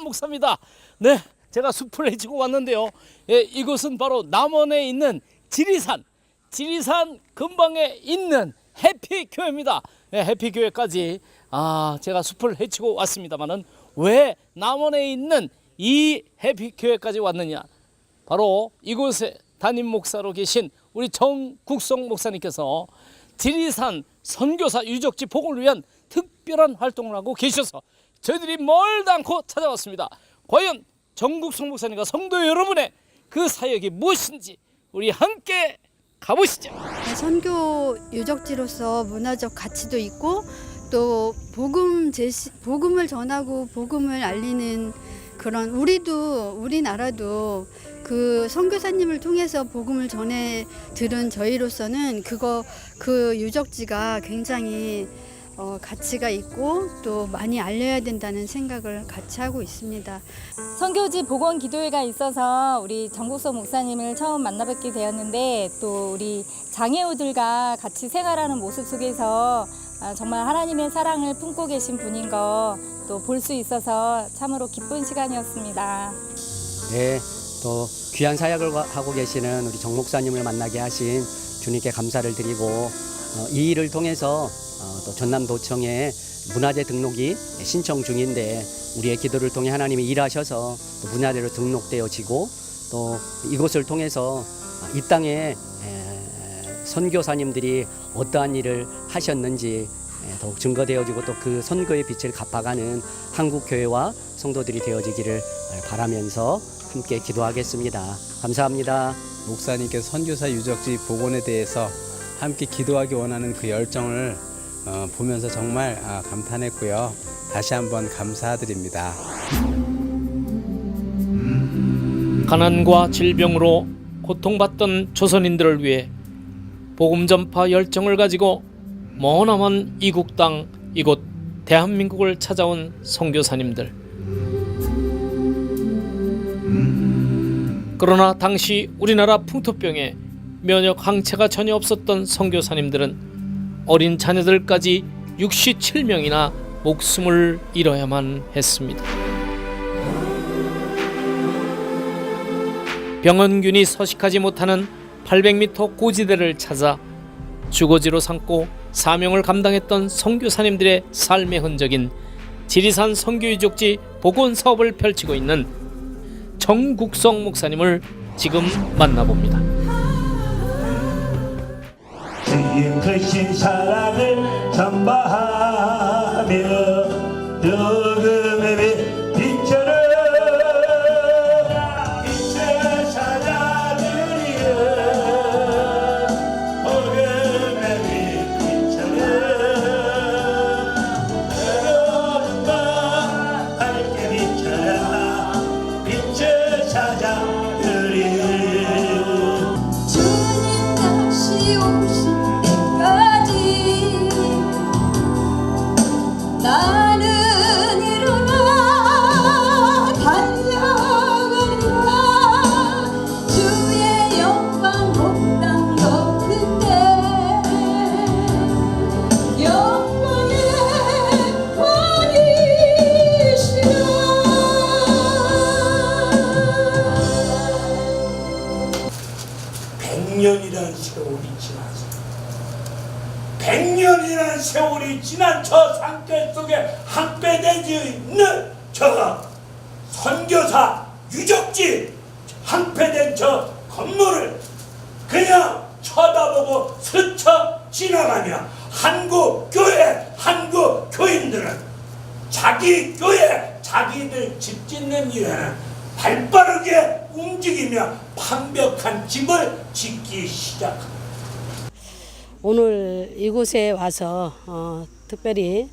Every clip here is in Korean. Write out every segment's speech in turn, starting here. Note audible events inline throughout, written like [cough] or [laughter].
이평찬 목사입니다. 네, 제가 숲을 헤치고 왔는데요. 예, 이곳은 바로 남원에 있는 지리산, 지리산 근방에 있는 해피교회입니다. 예, 해피교회까지 아 제가 숲을 헤치고 왔습니다만은 왜 남원에 있는 이 해피교회까지 왔느냐? 바로 이곳에 담임 목사로 계신 우리 정국성 목사님께서 지리산 선교사 유적지 복원을 위한 특별한 활동을 하고 계셔서 저희들이 멀다 않고 찾아왔습니다. 과연 정국성 목사님과 성도 여러분의 그 사역이 무엇인지 우리 함께 가보시죠. 선교 유적지로서 문화적 가치도 있고 또 복음 제시, 복음을 전하고 복음을 알리는 그런 우리도 우리나라도 그 선교사님을 통해서 복음을 전해 들은 저희로서는 그거 그 유적지가 굉장히 어, 가치가 있고 또 많이 알려야 된다는 생각을 같이 하고 있습니다. 선교지 복원 기도회가 있어서 우리 정국성 목사님을 처음 만나뵙게 되었는데 또 우리 장애우들과 같이 생활하는 모습 속에서 아, 정말 하나님의 사랑을 품고 계신 분인 거 또 볼 수 있어서 참으로 기쁜 시간이었습니다. 네, 또 귀한 사역을 하고 계시는 우리 정 목사님을 만나게 하신 주님께 감사를 드리고 어, 이 일을 통해서 어, 또 전남도청에 문화재 등록이 신청 중인데 우리의 기도를 통해 하나님이 일하셔서 또 문화재로 등록되어지고 또 이곳을 통해서 이 땅에 에, 선교사님들이 어떠한 일을 하셨는지 에, 더욱 증거되어지고 또 그 선교의 빛을 갚아가는 한국 교회와 성도들이 되어지기를 바라면서 함께 기도하겠습니다. 감사합니다. 목사님께서 선교사 유적지 복원에 대해서 함께 기도하기 원하는 그 열정을 어, 보면서 정말 아, 감탄했고요. 다시 한번 감사드립니다. 가난과 질병으로 고통받던 조선인들을 위해 복음 전파 열정을 가지고 머나먼 이국 땅 이곳 대한민국을 찾아온 선교사님들. 그러나 당시 우리나라 풍토병에 면역 항체가 전혀 없었던 선교사님들은 어린 자녀들까지 67명이나 목숨을 잃어야만 했습니다. 병원균이 서식하지 못하는 800m 고지대를 찾아 주거지로 삼고 사명을 감당했던 선교사님들의 삶의 흔적인 지리산 선교유적지 복원 사업을 펼치고 있는 정국성 목사님을 지금 만나봅니다. 주님 크신 사랑을 전파하며 덕음의 빛처럼 빛을 찾아드리려 복음의 빛처럼 여러분과 함께 비춰라 빛을 찾아 항배되지 있는 저 선교사 유적지 항폐된 저 건물을 그냥 쳐다보고 스쳐 지나가며 한국 교회 한국 교인들은 자기 교회 자기들 집 짓는 일에는 발빠르게 움직이며 완벽한 집을 짓기 시작합니다. 오늘 이곳에 와서 어, 특별히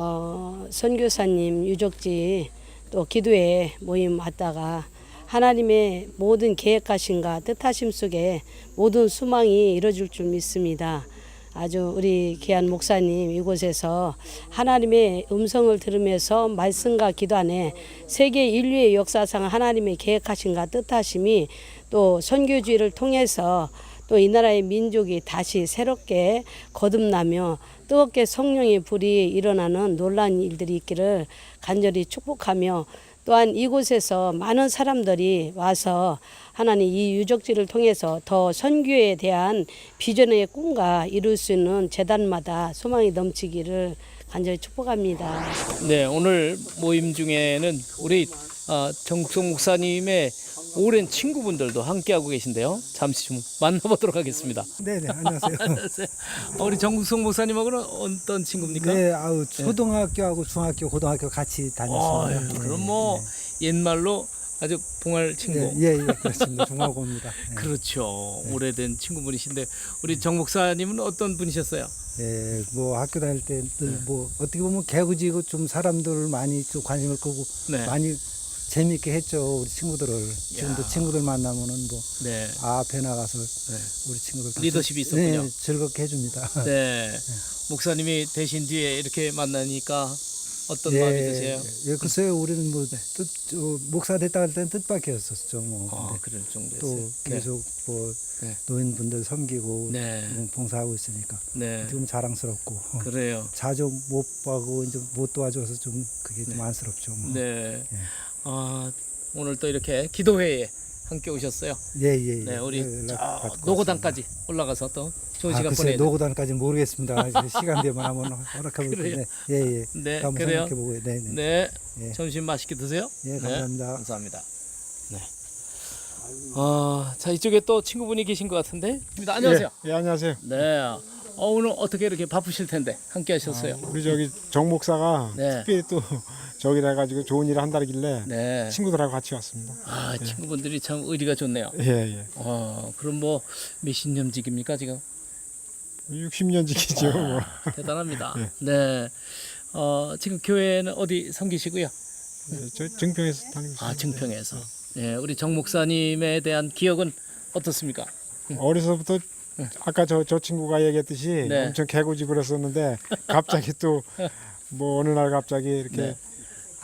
어, 선교사님 유적지 또 기도회 모임 왔다가 하나님의 모든 계획하심과 뜻하심 속에 모든 수망이 이루어질 줄 믿습니다. 아주 우리 귀한 목사님 이곳에서 하나님의 음성을 들으면서 말씀과 기도 안에 세계 인류의 역사상 하나님의 계획하심과 뜻하심이 또 선교주의를 통해서 또 이 나라의 민족이 다시 새롭게 거듭나며 뜨겁게 성령의 불이 일어나는 놀라운 일들이 있기를 간절히 축복하며 또한 이곳에서 많은 사람들이 와서 하나님 이 유적지를 통해서 더 선교에 대한 비전의 꿈과 이룰 수 있는 재단마다 소망이 넘치기를 간절히 축복합니다. 네, 오늘 모임 중에는 우리 어, 정국성 목사님의 오랜 친구분들도 함께하고 계신데요. 잠시 좀 만나보도록 하겠습니다. 네네 안녕하세요. [laughs] 안녕하세요. 어, 우리 정국성 목사님하고는 어떤 친구입니까? 네, 아우 초등학교하고 중학교, 고등학교 같이 어, 다녔습니다. 그럼 뭐 옛말로 아주 봉할 친구. 네, 예, 예, 그렇습니다. 중학교입니다. [laughs] 네. 그렇죠. 오래된 친구분이신데 우리 정 목사님은 어떤 분이셨어요? 예, 뭐 학교 다닐 네. 때뭐 어떻게 보면 개구지고 좀 사람들을 많이 좀 관심을 끄고 네. 많이 재미있게 했죠 우리 친구들을. 지금도 친구들 만나면은 뭐 네. 앞에 나가서 네. 우리 친구들 다 리더십이 즐- 있었군요. 네, 즐겁게 해줍니다. [laughs] 네. 목사님이 대신 뒤에 이렇게 만나니까 어떤 예, 마음이 드세요? 예, 글쎄요, 우리는 뭐 뜻, 저, 목사 됐다 할 때는 뜻밖이었었죠. 뭐. 아, 근데 그럴 정도였어요. 또 계속 뭐 네. 노인분들 섬기고 네. 뭐 봉사하고 있으니까 네. 좀 자랑스럽고 그래요. 자주 못 봐고 이제 못 도와줘서 좀 그게 좀 안쓰럽죠. 뭐. 네. 예. 아, 오늘 또 이렇게 기도회에 함께 오셨어요. 예, 예, 예. 네, 우리 저 받고 노고단까지 올라가서 또 좋은 왔습니다. 아, 시간 글쎄 보내야 돼요. 노고단까지 모르겠습니다. [laughs] 이제 시간 되면 한번 허락하고 그래요? 있는데, 예, 예. 네, 한번 그래요. 생각해 보고, 네, 네. 네. 예. 점심 맛있게 드세요. 예, 감사합니다. 네, 감사합니다. 네. 아, 자 이쪽에 또 친구분이 계신 것 같은데. 안녕하세요. 예, 예, 안녕하세요. 네. 어, 오늘 어떻게 이렇게 바쁘실 텐데 함께 하셨어요. 우리 저기 정 목사가 네. 특별히 또 [laughs] 저기라 가지고 좋은 일을 한다길래 네. 친구들하고 같이 왔습니다. 아, 친구분들이 참 의리가 좋네요. 예, 예. 어, 그럼 뭐 몇십 년직입니까 지금? 60년 지기죠. 뭐. [laughs] 대단합니다. 예. 네. 어, 지금 교회는 어디 섬기시고요? 예, 저 증평에서 다니고 있습니다. 아, 증평에서. 네, 우리 정 목사님에 대한 기억은 어떻습니까? 어려서부터 아까 저, 저 친구가 얘기했듯이 네. 엄청 개구지 그랬었는데 갑자기 또 뭐 어느 날 갑자기 이렇게 네.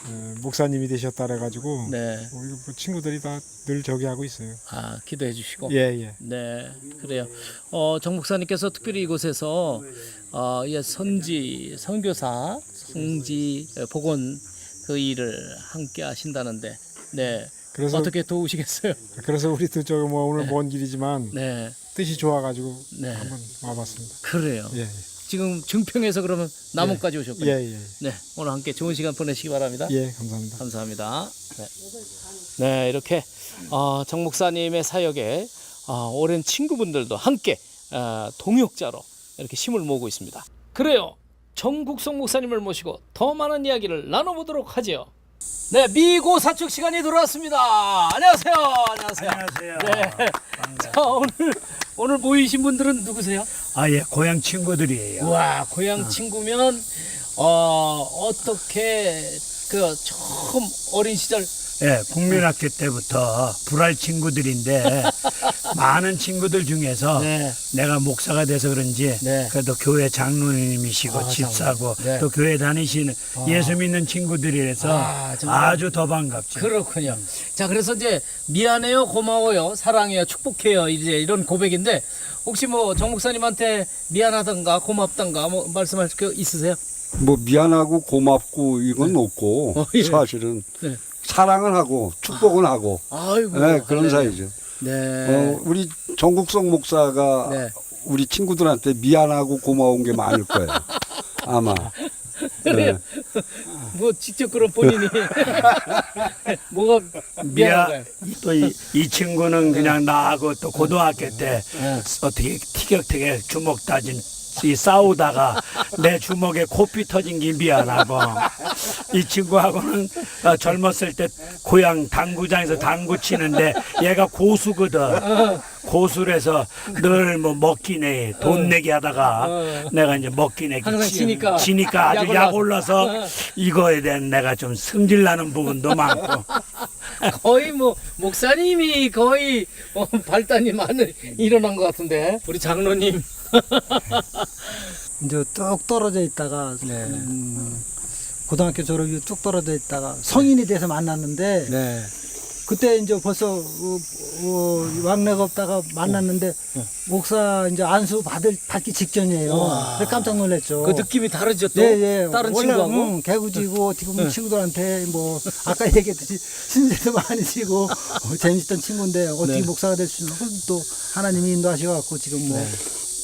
어, 목사님이 되셨다 그래가지고 네. 우리 뭐 친구들이 다 늘 저기 하고 있어요. 아, 기도해 주시고. 예, 예. 네, 그래요. 어, 정 목사님께서 특별히 이곳에서 어, 예, 선지 선교사 성지 복원 그 일을 함께 하신다는데, 네, 그래서 어떻게 도우시겠어요? [laughs] 그래서 우리도 저뭐 오늘 먼 길이지만 네, 뜻이 좋아가지고 네, 한번 와봤습니다. 그래요. 예, 지금 증평에서 그러면 남원까지 오셨군요. 예, 예. 네, 오늘 함께 좋은 시간 보내시기 바랍니다. 예, 감사합니다. 감사합니다. 네, 네 이렇게 어, 정 목사님의 사역에 어, 오랜 친구분들도 함께 어, 동역자로 이렇게 힘을 모으고 있습니다. 그래요. 정국성 목사님을 모시고 더 많은 이야기를 나눠보도록 하죠. 네, 미고 사축 시간이 돌아왔습니다. 안녕하세요. 안녕하세요. 안녕하세요. 네. 자, 오늘 오늘 모이신 분들은 누구세요? 아, 예, 고향 친구들이에요. 와 고향 친구면 어 어떻게 그 처음 어린 시절 예, 국민학교 때부터 불알 친구들인데 [laughs] 많은 친구들 중에서 네. 내가 목사가 돼서 그런지 네. 그래도 교회 장로님이시고 아, 집사고. 네. 또 교회 다니시는 예수 믿는 친구들이라서 아, 정말. 아주 더 반갑죠. 그렇군요. 자 그래서 이제 미안해요, 고마워요, 사랑해요, 축복해요 이제 이런 고백인데 혹시 뭐 정 목사님한테 미안하던가 고맙던가 뭐 말씀할 거 있으세요? 뭐 미안하고 고맙고 이건 없고 어, 예. 사실은 네. 사랑을 하고 축복은 하고 아이고 네, 그런 할렐루야. 사이죠. 네. 어, 우리 정국성 목사가 네. 우리 친구들한테 미안하고 고마운 게 많을 거예요. [laughs] 아마. 그래요. 뭐 직접 그런 본인이 [laughs] 뭐가 미안한가요? 또 이 친구는 그냥 나하고 또 고등학교 때 어떻게 티격태격 주먹 따진 이 싸우다가 내 주먹에 코피 터진 게 미안하고. 이 친구하고는 어, 젊었을 때 고향 당구장에서 당구 치는데 얘가 고수거든. 고수라서 늘 뭐 먹기네 돈 내기 하다가 내가 이제 먹기네 항상 지니까. 지니까 아주 약약 올라서. 올라서 이거에 대한 내가 좀 승질 나는 부분도 많고. [laughs] 거의 뭐 목사님이 거의 어, 발단이 많이 일어난 것 같은데. 우리 장로님 [laughs] 이제 뚝 떨어져 있다가 네. 음, 고등학교 졸업 이후 쭉 떨어져 있다가 성인이 돼서 만났는데 네. 그때 이제 벌써 어, 어, 왕래가 없다가 만났는데 목사 이제 안수 받을 받기 직전이에요. 그래서 깜짝 놀랐죠. 그 느낌이 다르죠 또 예, 예. 다른 원래, 친구하고 응, 개구지고 어떻게 보면 친구들한테 뭐 아까 얘기했듯이 신세도 많이 지고 [laughs] 어, 재밌었던 친구인데 어떻게 네. 목사가 될 수 있는 또 하나님이 인도하셔 갖고 지금 뭐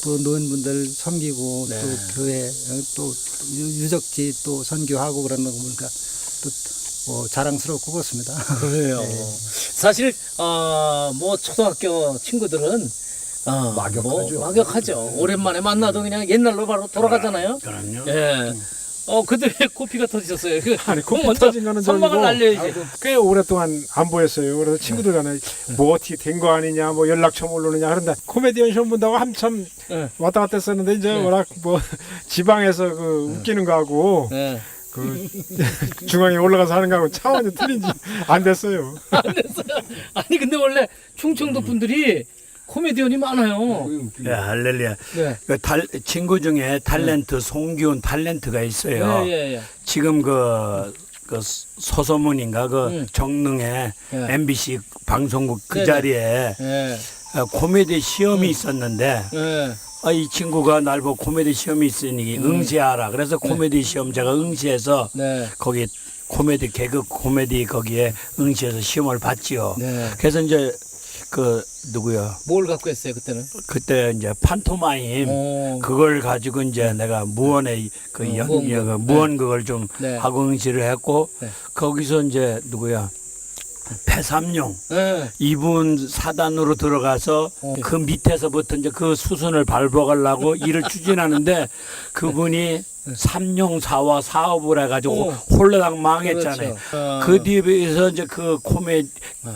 또 노인분들 섬기고 네. 또 교회 어, 또 유- 유적지 또 선교하고 그러는 거 보니까 또 어, 자랑스럽고 그렇습니다. 그래요. 사실 어, 뭐 초등학교 친구들은 어, 막역하죠. 뭐 막역하죠. 오랜만에 만나도 그냥 옛날로 바로 돌아가잖아요. 그럼요. 예. 어 근데 왜 코피가 터지셨어요? 그 아니 코피 먼저 터진 거는 선망을 저기고 날려야지. 꽤 오랫동안 안 보였어요. 그래서 친구들 간에 뭐 어떻게 된 거 아니냐, 뭐 연락처 모르느냐 그런데 코미디언 시험 본다고 한참 네. 왔다 갔다 했었는데 이제 네. 워낙 뭐 지방에서 그 웃기는 거하고 예. 그 중앙에 올라가서 하는 거하고 차원이 틀린지 안 됐어요. 안 됐어요. 아니 근데 원래 충청도 분들이 코미디언이 많아요. 예, 할렐루야. 네. 그 달, 친구 중에 탤런트 송기훈 탤런트가 있어요. 예, 예, 예. 지금 그, 그 서소문인가 그 음. 정릉에 예. MBC 방송국 그 네 네. 자리에 예. 어, 코미디 시험이 있었는데 예. 아, 이 친구가 날 보고 코미디 시험이 있으니 응시하라. 그래서 코미디 시험 제가 응시해서 네. 거기 코미디 개그 코미디 거기에 응시해서 시험을 봤지요. 네. 그래서 이제 그 누구야? 뭘 갖고 했어요 그때는? 그때 이제 판토마임 어. 그걸 가지고 이제 내가 무언의 그 어, 연, 무언 연, 그. 무언 그걸 좀 네. 하고 응시를 했고 네. 거기서 이제 누구야? 배삼룡 예. 이분 사단으로 들어가서 어. 그 밑에서부터 이제 그 수순을 밟아가려고 [laughs] 일을 추진하는데 그분이 삼룡사와 사업을 해가지고 어. 홀라당 망했잖아요. 그렇죠. 어. 그 뒤에서 이제 그 코메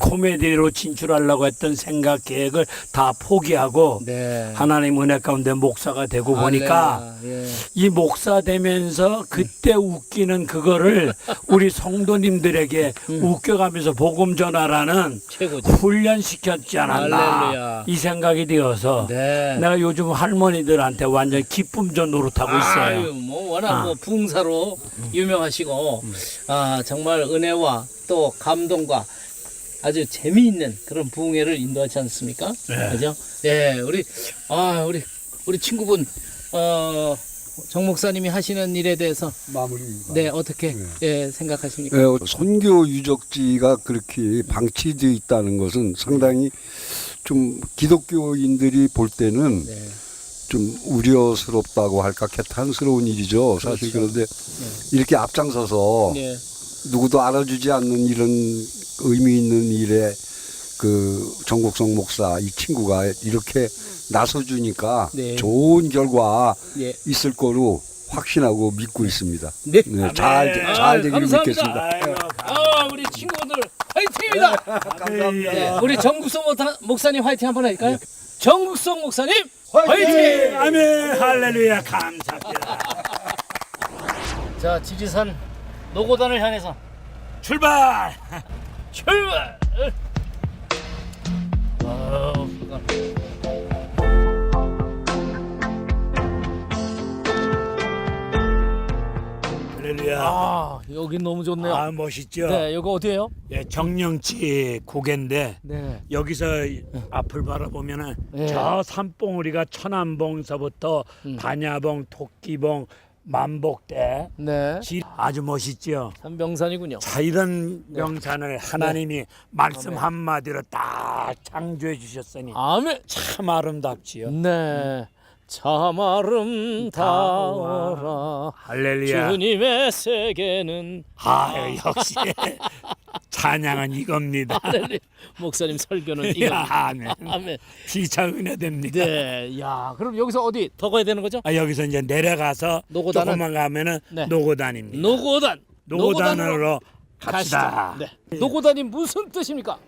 코미디로 진출하려고 했던 생각 계획을 다 포기하고 네. 하나님 은혜 가운데 목사가 되고 보니까 할렐루야. 예. 이 목사 되면서 그때 웃기는 그거를 우리 성도님들에게 웃겨가면서 복음 전하라는 최고죠. 훈련시켰지 않았나 할렐루야. 이 생각이 되어서 네. 내가 요즘 할머니들한테 완전 기쁨전 노릇하고 있어요. 아유, 뭐 워낙 아. 뭐 붕사로 유명하시고 아 정말 은혜와 또 감동과 아주 재미있는 그런 부흥회를 인도하지 않습니까? 네. 그죠? 예, 우리 아 우리 우리 친구분 어 정 목사님이 하시는 일에 대해서 마무리. 네 어떻게 예 생각하십니까? 예, 선교 유적지가 그렇게 방치되어 있다는 것은 상당히 좀 기독교인들이 볼 때는 네. 좀 우려스럽다고 할까 개탄스러운 일이죠. 사실 그런데 이렇게 앞장서서 네. 누구도 알아주지 않는 이런 의미 있는 일에 그 정국성 목사 이 친구가 이렇게 나서주니까 네. 좋은 결과 예. 있을 거로 확신하고 믿고 있습니다. 네. 잘, 아멘. 잘 되기를. 믿겠습니다. 아이고, 아 우리 친구들 화이팅입니다. 감사합니다. 네, 우리 정국성 목사- 목사님 화이팅 한번 할까요? 정국성 목사님 화이팅! 화이팅! 아멘 할렐루야 감사합니다. [laughs] 자 지리산 노고단을 향해서 출발! [laughs] 출발! 할렐루야. 아 여기 너무 좋네요. 아 멋있죠. 네 여기 어디예요? 예, 정령치 고개인데 네. 여기서 앞을 바라보면은 네. 저 산봉우리가 천안봉서부터 음. 반야봉, 토끼봉, 만복대 네. 지- 아주 멋있죠. 삼병산이군요. 자 이런 명산을 하나님이 말씀 아멘. 한마디로 딱 창조해 주셨으니 아멘. 참 아름답지요. 네. 참 아름다워라. 할렐루야. 주님의 세계는 아 역시 [laughs] 찬양은 이겁니다. 할렐루야. 목사님 설교는 이거. 아멘. 아멘. 피차 은혜됩니다. 네. 야, 그럼 여기서 어디 더 가야 되는 거죠? 아, 여기서 이제 내려가서 노고단은? 조금만 가면은 네. 노고단입니다. 노고단. 노고단으로 갑시다. 네. 노고단이 무슨 뜻입니까?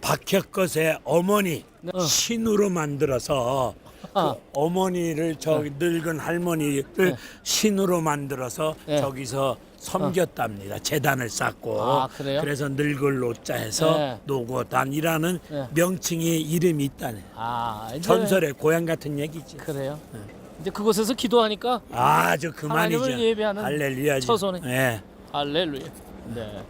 박혁것의 어머니 어. 신으로 만들어서 아. 그 어머니를 저 늙은 할머니를 네. 신으로 만들어서 네. 저기서 섬겼답니다. 재단을 쌓고 아, 그래요? 서 늙을 노자 해서 네. 노고단이라는 네. 명칭이 이름이 있다네. 아, 이제 전설의 고향 같은 얘기지. 그래요. 이제 그곳에서 기도하니까 아주 그만이죠. 하나님을 예배하는 할렐루야. 처소네. 예. 할렐루야. 네.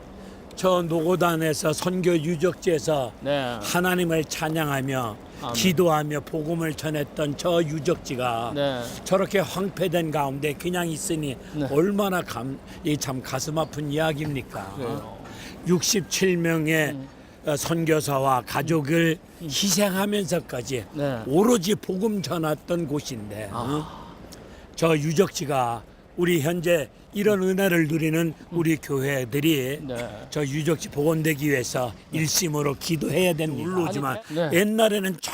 저 노고단에서 선교 유적지에서 네. 하나님을 찬양하며 아멘. 기도하며 복음을 전했던 저 유적지가 네. 저렇게 황폐된 가운데 그냥 있으니 네. 얼마나 감, 이 참 가슴 아픈 이야기입니까? 그래요. 67명의 음. 선교사와 가족을 희생하면서까지 네. 오로지 복음 전했던 곳인데 아. 어? 저 유적지가 우리 현재 이런 은혜를 누리는 우리 교회들이 네. 저 유적지 복원되기 위해서 일심으로 기도해야 됩니다. 물로지만 네. 옛날에는 저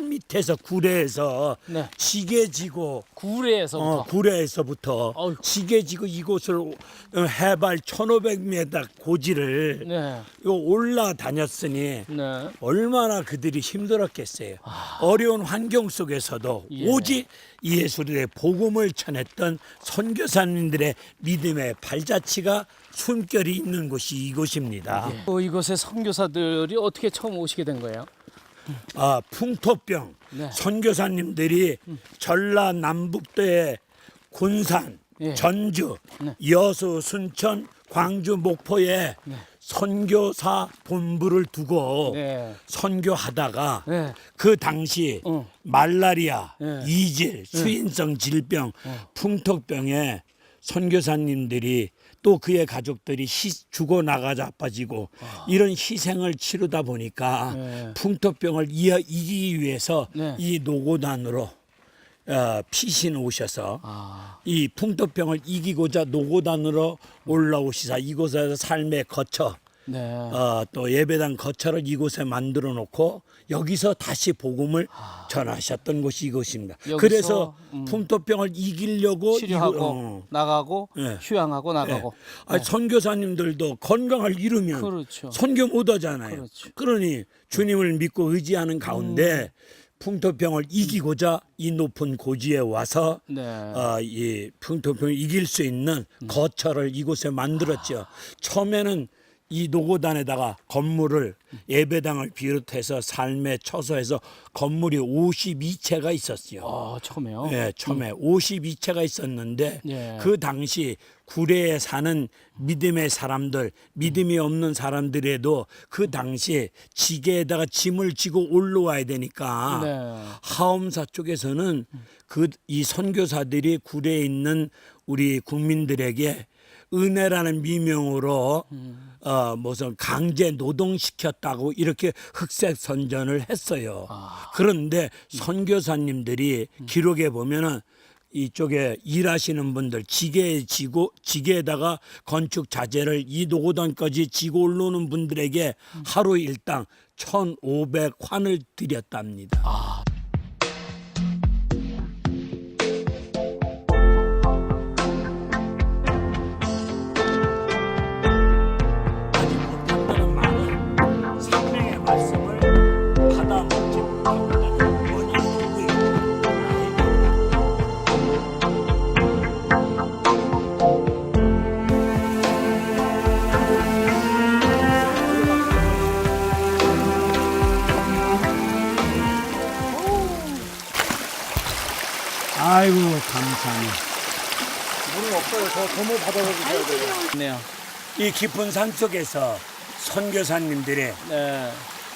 밑에서 구례에서 네. 지게 지고 구례에서부터 어, 구례에서부터 어휴. 지게 지고 이곳을 어, 해발 1,500m 고지를 네. 요 올라다녔으니 네. 얼마나 그들이 힘들었겠어요. 어려운 환경 속에서도 예. 오직 예수의 복음을 전했던 선교사님들의 믿음의 발자취가 숨결이 있는 곳이 이곳입니다. 어, 이곳에 선교사들이 어떻게 처음 오시게 된 거예요? 아, 풍토병 네. 선교사님들이 전라남북도의 군산, 예. 전주, 네. 여수, 순천, 광주, 목포에 선교사 본부를 두고 네. 선교하다가 네. 그 당시 어. 말라리아, 네. 이질, 수인성 질병, 풍토병에 선교사님들이 또 그의 가족들이 희, 죽어 나가 자빠지고 이런 희생을 치르다 보니까 아. 네. 풍토병을 이어 이기기 위해서 네. 이 노고단으로 어, 피신 오셔서 아. 이 풍토병을 이기고자 노고단으로 올라오시사 이곳에서 삶의 거처 네. 어, 또 예배당 거처를 이곳에 만들어 놓고 여기서 다시 복음을 전하셨던 곳이 이곳입니다. 여기서, 그래서 음. 풍토병을 이기려고 치료하고 이거- 어. 나가고 네. 휴양하고 나가고. 아, 선교사님들도 건강을 잃으면 그렇죠. 선교 못 하잖아요. 그렇죠. 러니 주님을 믿고 의지하는 가운데 풍토병을 이기고자 이 높은 고지에 와서 네. 어, 이 풍토병을 이길 수 있는 거처를 이곳에 만들었죠. 처음에는 이 노고단에다가 건물을 예배당을 비롯해서 삶의 처소에서 건물이 52채가 있었죠. 아, 처음에요. 예, 처음에 52채가 있었는데 예. 그 당시 구례에 사는 믿음의 사람들, 믿음이 없는 사람들에도 그 당시 지게에다가 짐을 지고 올라와야 되니까 네. 하엄사 쪽에서는 그 이 선교사들이 구례에 있는 우리 국민들에게 은혜라는 미명으로 어 무슨 강제 노동시켰다고 이렇게 흑색 선전을 했어요. 그런데 선교사님들이 기록에 보면은 이쪽에 일하시는 분들 지게에 지고 지게에다가 건축 자재를 이 노고단까지 지고 올라오는 분들에게 하루 일당 1,500환을 드렸답니다. 아 깊은 산 속에서 선교사님들이 네.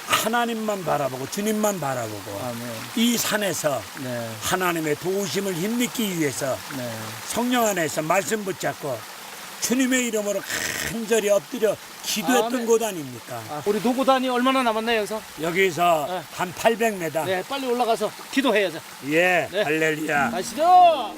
하나님만 바라보고 주님만 바라보고 아멘. 이 산에서 네. 하나님의 도우심을 힘입기 위해서 네. 성령 안에서 말씀 붙잡고 주님의 이름으로 간절히 엎드려 기도했던 아멘. 곳 아닙니까? 아, 우리 노고단이 얼마나 남았나요, 여기서? 여기서 네. 한 800m. 네, 빨리 올라가서 기도해야죠. 예, 네. 할렐루야. 가시죠.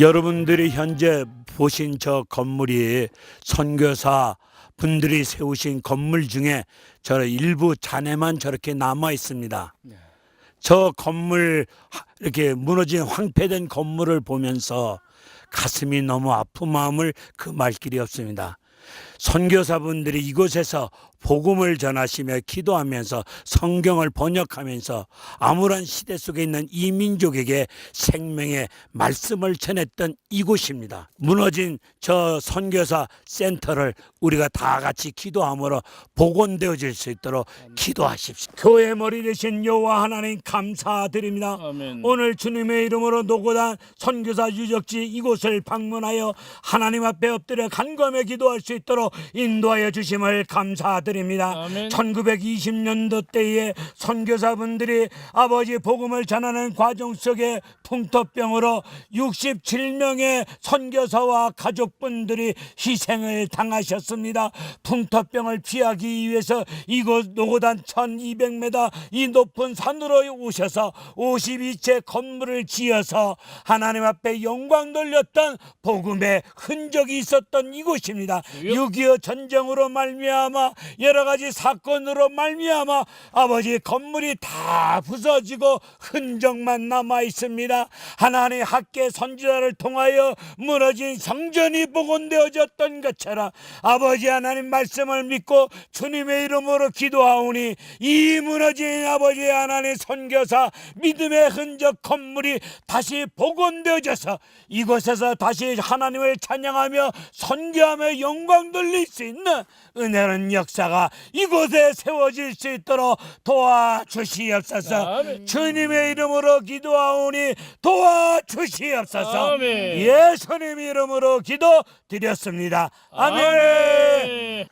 여러분들이 현재 보신 저 건물이 선교사 분들이 세우신 건물 중에 저 일부 잔해만 저렇게 남아 있습니다. 저 건물 하- 이렇게 무너진 황폐된 건물을 보면서 가슴이 너무 아픈 마음을 금할 길이 없습니다. 선교사분들이 이곳에서 복음을 전하시며 기도하면서 성경을 번역하면서 암울한 시대 속에 있는 이 민족에게 생명의 말씀을 전했던 이곳입니다. 무너진 저 선교사 센터를 우리가 다 같이 기도함으로 복원되어질 수 있도록 기도하십시오. 교회 머리 되신 여호와 하나님 감사드립니다. 아멘. 오늘 주님의 이름으로 노고단 선교사 유적지 이곳을 방문하여 하나님 앞에 엎드려 간검에 기도할 수 있도록 인도하여 주심을 감사드립니다. 아멘. 1920년도 때에 선교사분들이 아버지 복음을 전하는 과정 속에 풍토병으로 67명의 선교사와 가족분들이 희생을 당하셨습니다. 풍토병을 피하기 위해서 이곳 노고단 1200m 이 높은 산으로 오셔서 52채 건물을 지어서 하나님 앞에 영광 돌렸던 복음의 흔적이 있었던 이곳입니다. 6.25 전쟁으로 말미암아 여러 가지 사건으로 말미암아 아버지 건물이 다 부서지고 흔적만 남아 있습니다. 하나님 학계 선지자를 통하여 무너진 성전이 복원되어졌던 것처럼 아버지 하나님 말씀을 믿고 주님의 이름으로 기도하오니 이 무너진 아버지 하나님 선교사 믿음의 흔적 건물이 다시 복원되어져서 이곳에서 다시 하나님을 찬양하며 선교하며 영광 돌릴 수 있는 은혜는 역사 가 이곳에 세워질 수 있도록 도와주시옵소서 아멘. 주님의 이름으로 기도하오니 도와주시옵소서 아멘. 예수님 이름으로 기도 드렸습니다 아멘, 아멘.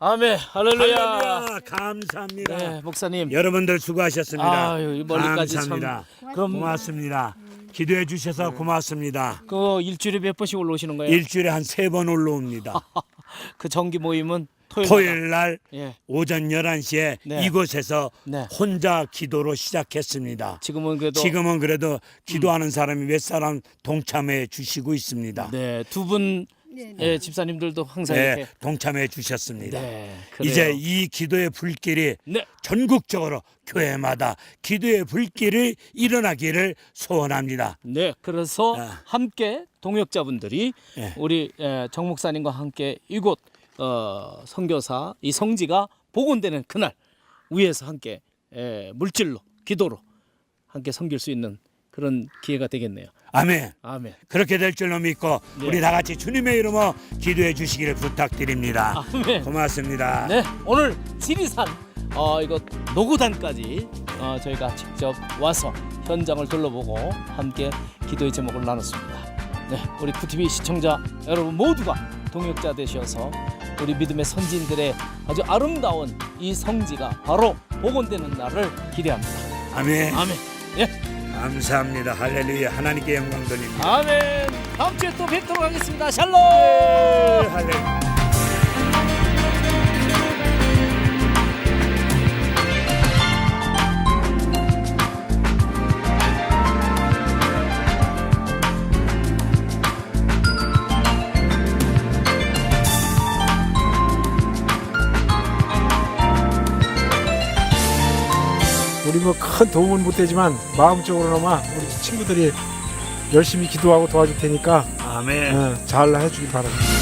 아멘. 할렐루야. 할렐루야 감사합니다 네, 목사님. 여러분들 수고하셨습니다 아유, 멀리까지 감사합니다 참. 그럼 고맙습니다 기도해 주셔서 고맙습니다 그 일주일에 몇 번씩 올라오시는 거예요? 일주일에 한 세 번 올라옵니다 [laughs] 그 정기 모임은 토요일. 날 예. 오전 11시에 네. 이곳에서 네. 혼자 기도로 시작했습니다. 지금은 그래도 지금은 그래도 기도하는 사람이 몇 사람 동참해 주시고 있습니다. 네, 두분 네, 예, 집사님들도 항상 네, 이렇게 동참해 주셨습니다. 네, 그래요. 이제 이 기도의 불길이 네. 전국적으로 교회마다 기도의 불길이 일어나기를 소원합니다. 네, 그래서 아. 함께 동역자분들이 네. 우리 예, 정 목사님과 함께 이곳 어, 선교사 이 성지가 복원되는 그날 위에서 함께 예, 물질로 기도로 함께 섬길 수 있는 그런 기회가 되겠네요. 아멘. 아멘. 그렇게 될 줄로 믿고 네. 우리 다 같이 주님의 이름으로 기도해 주시기를 부탁드립니다. 아멘. 고맙습니다. 네, 오늘 지리산 어, 이거 노구단까지 어, 저희가 직접 와서 현장을 둘러보고 함께 기도의 제목을 나눴습니다. 네, 우리 푸티비 시청자 여러분 모두가 동역자 되셔서 우리 믿음의 선진들의 아주 아름다운 이 성지가 바로 복원되는 날을 기대합니다. 아멘. 아멘. 예, 감사합니다. 할렐루야. 하나님께 영광 돌립니다. 아멘. 다음 주에 또 뵙도록 하겠습니다. 샬롬. 할렐루야. 우리 뭐큰 도움은 못 되지만 마음적으로나마 우리 친구들이 열심히 기도하고 도와줄 테니까 아멘. 어, 잘 해주길 바랍니다.